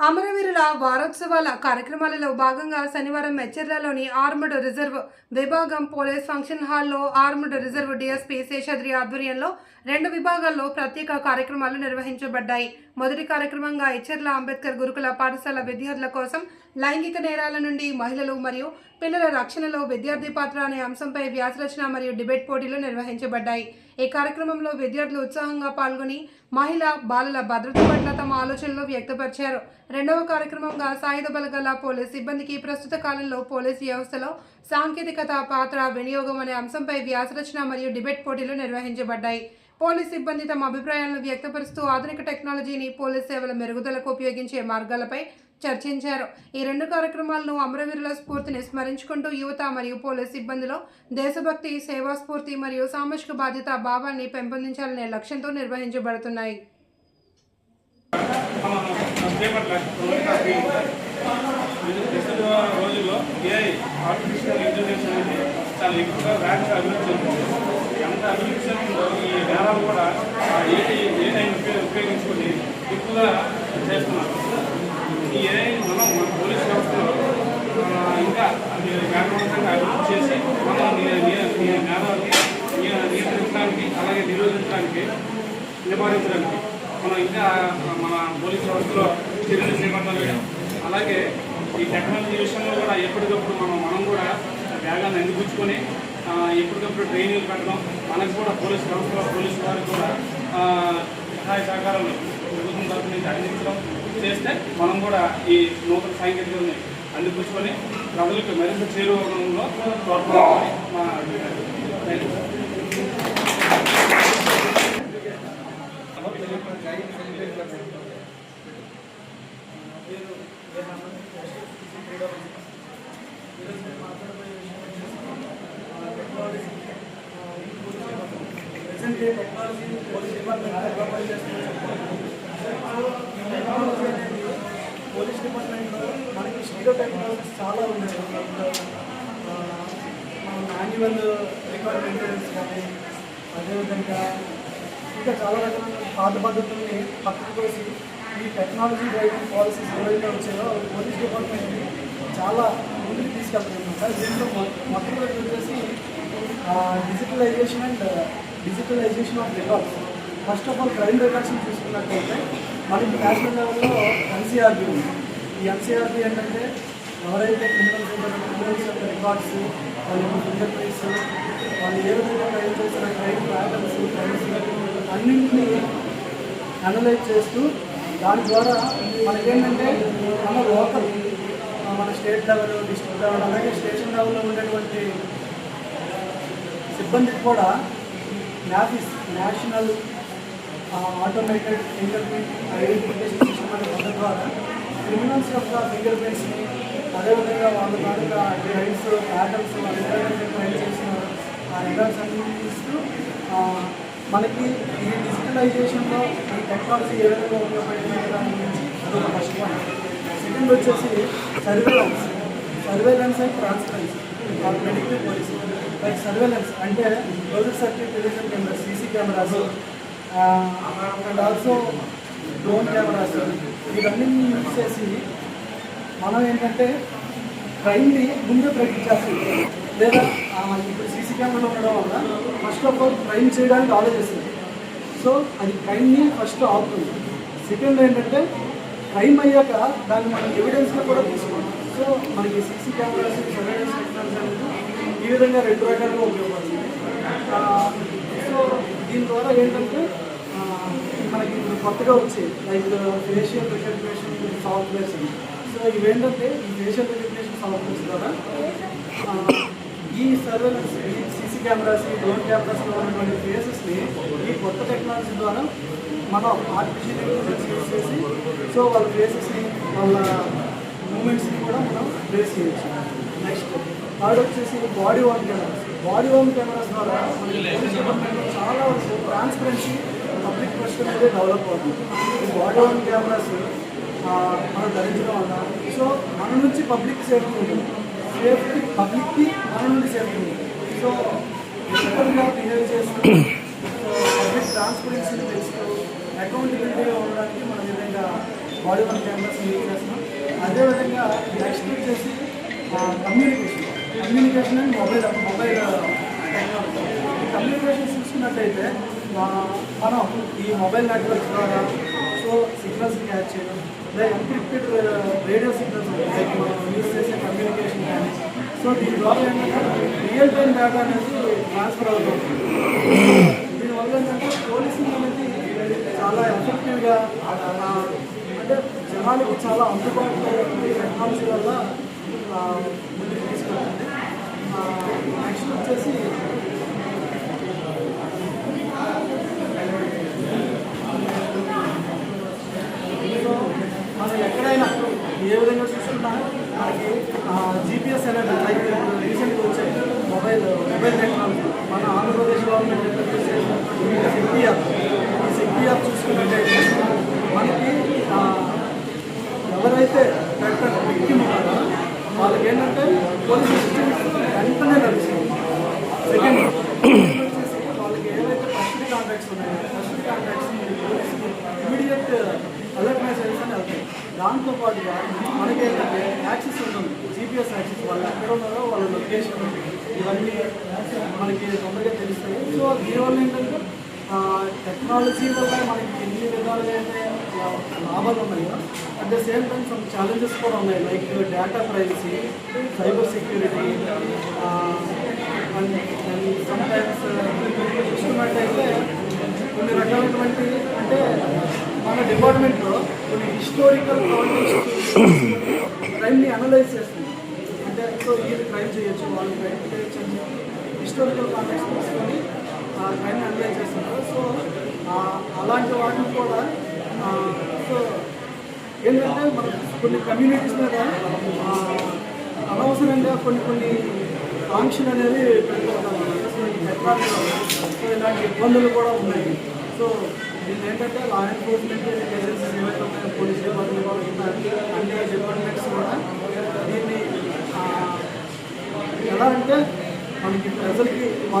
అమరవీరుల వారోత్సవాల కార్యక్రమాలలో భాగంగా శనివారం మెచ్చర్లలోని ఆర్మడ్ రిజర్వ్ విభాగం పోలీస్ ఫంక్షన్ హాల్లో ఆర్మడ్ రిజర్వ్ డిఎస్పీ శేషాద్రి ఆధ్వర్యంలో రెండు విభాగాల్లో ప్రత్యేక కార్యక్రమాలు నిర్వహించబడ్డాయి. మొదటి కార్యక్రమంగా ఇచ్చర్ల అంబేద్కర్ గురుకుల పాఠశాల విద్యార్థుల కోసం లైంగిక నేరాల నుండి మహిళలు మరియు పిల్లల రక్షణలో విద్యార్థి పాత్ర అనే అంశంపై వ్యాసరచన మరియు డిబేట్ పోటీలు నిర్వహించబడ్డాయి. ఈ కార్యక్రమంలో విద్యార్థులు ఉత్సాహంగా పాల్గొని మహిళ బాలల భద్రత పట్ల తమ ఆలోచనలు వ్యక్తపరిచారు. రెండవ కార్యక్రమంగా సాయుధ బలగల పోలీస్ సిబ్బందికి ప్రస్తుత కాలంలో పోలీస్ వ్యవస్థలో సాంకేతికత పాత్ర వినియోగం అనే అంశంపై వ్యాసరచన మరియు డిబేట్ పోటీలు నిర్వహించబడ్డాయి. పోలీస్ సిబ్బంది తమ అభిప్రాయాలను వ్యక్తపరుస్తూ ఆధునిక టెక్నాలజీని పోలీస్ సేవల మెరుగుదలకు ఉపయోగించే మార్గాలపై చర్చించారు. ఈ రెండు కార్యక్రమాలను అమరవీరుల స్ఫూర్తిని స్మరించుకుంటూ యువత మరియు పోలీస్ సిబ్బందిలో దేశభక్తి సేవా స్ఫూర్తి మరియు సామాజిక బాధ్యత భావాన్ని పెంపొందించాలనే లక్ష్యంతో నిర్వహించబడుతున్నాయి. రోజుల్లో ఏఐ ఆర్టిఫిషియల్ ఇంటెలిజెన్స్ అనేది చాలా ఎక్కువగా వేగంగా అభివృద్ధి చెందుతుంది ఎంత అభివృద్ధి చెందుతుందో ఈ నేరాలు కూడా ఆ ఏఐ ఉపయోగించుకొని ఎక్కువగా చేస్తున్నారు. ఈ ఏఐ మనం మన పోలీస్ వ్యవస్థలో ఇంకా అది వేగవంతంగా అభివృద్ధి చేసి మనం ని- నేరాన్ని నియంత్రించడానికి అలాగే నిరోధించడానికి నివారించడానికి మనం ఇంకా మన పోలీస్ వ్యవస్థలో చర్యలు చేపట్టాలి. అలాగే ఈ టెక్నాలజీ విషయంలో కూడా ఎప్పటికప్పుడు మనం మనం కూడా వేగాన్ని అందిపుచ్చుకొని ఎప్పటికప్పుడు ట్రైనింగ్ పెట్టడం మనకు కూడా పోలీస్ వ్యవస్థలో పోలీసు వారికి కూడా సహాయ సహకారాలు ప్రభుత్వం తరఫు నుంచి అందించడం చేస్తే మనం కూడా ఈ నూతన సాంకేతికతని అందిపుచ్చుకొని ప్రజలకు మరింత చేరువడంలో తోడ్పడాలని మా అభిప్రాయం. థ్యాంక్ డే టెక్నాలజీ పోలీస్ డిపార్ట్మెంట్ ఎలా పనిచేస్తుందో టెక్నాలజీ అనేది పోలీస్ డిపార్ట్మెంట్లో మనకి స్టీరో టెక్నాలజీస్ చాలా ఉన్నాయి. మాన్యువల్ రికార్డ్ మెయింటెనెన్స్ కానీ అదేవిధంగా ఇంకా చాలా రకాల పాత పద్ధతుల్ని పక్కన పోసి ఈ టెక్నాలజీ డ్రైవింగ్ పాలసీస్ ఏవైతే వచ్చాయో పోలీస్ డిపార్ట్మెంట్ని చాలా ముందుకు తీసుకెళ్తాయన్నమాట దీంట్లో మొ- వచ్చేసి digitalization and digitalization of records first of all crime రికార్డ్స్ని చూసుకున్నట్లయితే మనకి నేషనల్ లెవెల్లో ఎన్సీఆర్బీ ఉంది. ఈ ఎన్సీఆర్బీ ఏంటంటే ఎవరైతే క్రిమినల్స్ ఉంటారో క్రిమినల్స్ యొక్క రికార్డ్స్ వాళ్ళ యొక్క ఫింగర్ ప్రింట్స్ వాళ్ళు ఏ విధంగా క్రైమ్ చేసిన క్రైమ్ ప్యాటర్న్స్ క్రైమ్స్ అన్నింటినీ అనలైజ్ చేస్తూ దాని ద్వారా మనకేంటంటే మన లోకల్ మన స్టేట్ లెవెల్ డిస్ట్రిక్ట్ లెవెల్ అలాగే స్టేషన్ లెవెల్లో ఉండేటువంటి సిబ్బందికి కూడా NAFIS national automated fingerprint identification system అనే పద్ధతి ద్వారా క్రిమినల్స్ యొక్క ఫింగర్ ప్రింట్స్ని అదేవిధంగా వాళ్ళ తాలూకా డ్రైవ్స్ ప్యాటర్న్స్ వాళ్ళు ఎవరైతే చేసిన ఆ రికార్డ్స్ అన్ని తీస్తూ మనకి ఈ డిజిటలైజేషన్లో ఈ టెక్నాలజీ ఏ విధంగా ఉపయోగపడింది దాని గురించి అదొక ఫస్ట్ పాయింట్ సెకండ్ వచ్చేసి surveillance surveillance and transparency medical policy like surveillance అంటే closed circuit television cameras CC cameras and also drone cameras ఇవన్నీ యూజ్ చేసి మనం ఏంటంటే క్రైమ్ని ముందే ప్రెడిక్ట్ చేస్తుంది లేదా ఇప్పుడు సీసీ కెమెరాలు ఉండడం వల్ల ఫస్ట్ ఆఫ్ ఆల్ క్రైమ్ చేయడానికి ఆలోచిస్తుంది సో అది క్రైమ్ని ఫస్ట్ ఆపుతుంది. సెకండ్ ఏంటంటే క్రైమ్ అయ్యాక దాన్ని మనం ఎవిడెన్స్లో కూడా తీసుకోవాలి. సో మనకి సీసీ కెమెరాస్ సర్వేలెన్స్ టెక్నాలజీ అనేది ఈ విధంగా రెండు రకాలుగా ఉపయోగపడుతుంది. సో దీని ద్వారా ఏంటంటే మనకి ఇప్పుడు కొత్తగా వచ్చాయి like facial recognition softwares so ఇవేంటంటే ఈ ఫేషియల్ రికగ్నేషన్ సాఫ్ట్వేర్స్ ద్వారా ఈ సర్వేలెన్స్ ఈ సీసీ కెమెరాస్ ఈ డ్రోన్ కెమెరాస్లో ఉన్నటువంటి ఫేసెస్ని ఈ కొత్త టెక్నాలజీ ద్వారా మనం ఆర్టిఫిషియల్ ఇంటెలిజెన్స్ యూజ్ చేసి సో వాళ్ళ ఫేసెస్ని వాళ్ళ మూమెంట్స్ని కూడా మనం ట్రేస్ చేయొచ్చు. థర్డ్ వచ్చేసి body worn cameras body worn cameras ద్వారా మనకి చాలా వరకు ట్రాన్స్పరెన్సీ పబ్లిక్ ట్రస్ట్ అనేది డెవలప్ అవుతుంది. ఈ బాడీ వార్న్ కెమెరాస్ మనం ధరించడం వల్ల. సో మన నుంచి పబ్లిక్ సేఫ్టీ ఉంటుంది. సేఫ్టీ పబ్లిక్కి మన నుండి సేఫ్టీ ఉంటుంది. సో ఎక్కడిగా బిహేవ్ చేస్తూ పబ్లిక్ ట్రాన్స్పరెన్సీని పెంచుతూ అకౌంటబిలిటీగా ఉండడానికి మనం విధంగా బాడీ వన్ కెమెరాస్ యూజ్ చేస్తున్నాం. అదేవిధంగా నెక్స్ట్ వచ్చేసి communication communication and mobile mobile communication చూసుకున్నట్టయితే మనం ఈ మొబైల్ నెట్వర్క్ ద్వారా సో సిగ్నల్స్ క్యాచ్ చేయడం లేదా ఎన్క్రిప్టెడ్ రేడియో సిగ్నల్స్ యూజ్ చేసే కమ్యూనికేషన్ కానీ సో దీని ద్వారా ఏంటంటే రియల్ టైం డేటా అనేది ట్రాన్స్ఫర్ అవుతుంది. దీనివల్ల ఏంటంటే పోలీసింగ్ అనేది చాలా ఎఫెక్టివ్గా అంటే జనాలకు చాలా అందుబాటులో ఈ టెక్నాలజీ వల్ల ఆ, ముందుకు తీసుకెళ్తుంది నెక్స్ట్ వచ్చేసి సో మనం ఎక్కడైనా ఏ విధంగా చూసుకున్నా మనకి జీపీఎస్ అనేది లైక్ రీసెంట్గా వచ్చాయి మొబైల్ మొబైల్ టెక్నాలజీ. మన ఆంధ్రప్రదేశ్ గవర్నమెంట్ ఇంట్రడ్యూస్ చేసిన శక్తి యాప్ ఈ శక్తి యాప్ చూసుకున్నట్టయితే మనకి ఆ, ఎవరైతే పెట్టిన వ్యక్తి ఉన్నారో వాళ్ళకి ఏంటంటే పోలీస్ సిస్టమ్స్ వెంటనే నడుస్తుంది సెకండ్ వాళ్ళకి ఏవైతే ఫస్ట్ కాంటాక్ట్స్ ఉన్నాయో first contacts immediate alert messages అని వెళ్తాయి. దాంతో పాటుగా మనకేంటంటే యాక్సెస్ ఉంటుంది జీపీఎస్ యాక్సెస్ వాళ్ళు ఎక్కడ ఉన్నారో వాళ్ళ లొకేషన్ ఇవన్నీ మనకి తొందరగా తెలుస్తాయి. సో దీనివల్ల ఏంటంటే టెక్నాలజీ వల్ల మనకి ఎన్ని విధాలుగా అయితే లాభాలు ఉన్నాయో? At the same time some challenges కూడా ఉన్నాయి like data privacy cyber security and sometimes చూసుకున్నట్టయితే కొన్ని రకాలైనటువంటి అంటే మన డిపార్ట్మెంట్లో కొన్ని హిస్టోరికల్ క్రైమ్ని అనలైజ్ చేస్తుంది. అంటే సో వీళ్ళు క్రైమ్ చేయొచ్చు వాళ్ళు క్రైమ్ చేయొచ్చు అని చెప్పి హిస్టోరికల్ కాంటాక్ట్స్ తీసుకొని ఆ క్రైమ్ని అనలైజ్ చేస్తున్నారు. సో అలాంటి వాటిని కూడా సో ఏంటంటే మన కొన్ని కమ్యూనిటీస్ మీద అనవసరంగా కొన్ని కొన్ని ఆంక్షలు అనేవి పెట్టుకుంటాం సో ఈ సో ఇలాంటి ఇబ్బందులు కూడా ఉన్నాయి. సో దీన్ని ఏంటంటే లా ఎన్ఫోర్స్మెంట్ ఏజెన్సీస్ ఏవైతే ఉన్నాయో పోలీస్ డిపార్ట్మెంట్ కూడా ఉన్నారు అన్ని డిపార్ట్మెంట్స్ కూడా దీన్ని ఎలా అంటే మనకి ప్రజలకి మా